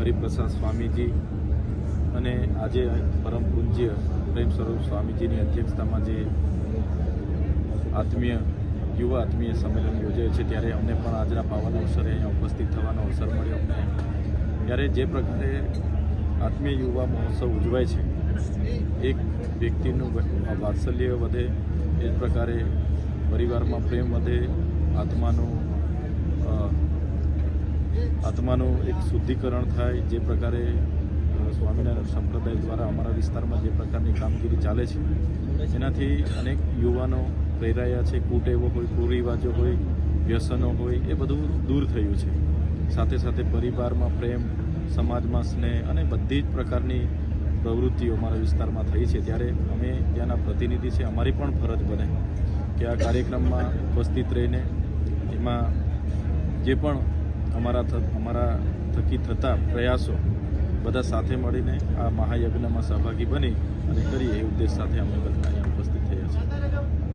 હરિપ્રસાદ સ્વામીજી અને આજે પરમ પૂજ્ય પ્રેમ સ્વરૂપ સ્વામીજીની અધ્યક્ષતામાં જે આત્મીય, યુવા આત્મીય સંમેલન યોજાય છે, ત્યારે અમને પણ આજના પાવન અવસરે અહીંયા ઉપસ્થિત થવાનો અવસર મળ્યો. અમને ત્યારે જે પ્રકારે આત્મીય યુવા મહોત્સવ ઉજવાય છે, એક વ્યક્તિનું વાત્સલ્ય વધે એ પ્રકારે પરિવારમાં પ્રેમ વધે, આત્માનું આત્માનું એક શુદ્ધિકરણ થાય જે પ્રકારે સ્વામિનારાયણ સંપ્રદાય દ્વારા અમારા વિસ્તારમાં જે પ્રકારની કામગીરી ચાલે છે, એનાથી અનેક યુવાનો પ્રેરાયા છે કુટેવો હોય, કુરિવાજો હોય, વ્યસનો હોય, એ બધું દૂર થયું છે. સાથે સાથે પરિવારમાં પ્રેમ, સમાજમાં સ્નેહ અને બધી જ પ્રકારની પ્રવૃત્તિઓ અમારા વિસ્તારમાં થઈ છે. ત્યારે અમે ત્યાંના પ્રતિનિધિ છે, અમારી પણ ફરજ બને કે આ કાર્યક્રમમાં ઉપસ્થિત રહીને એમાં જે પણ અમારા અમારા થકી થતા પ્રયાસો બધા સાથે મળીને આ મહાયજ્ઞમાં સહભાગી બની અને કરીએ એ ઉદ્દેશ સાથે અમે બધા અહીંયા ઉપસ્થિત થયા છીએ.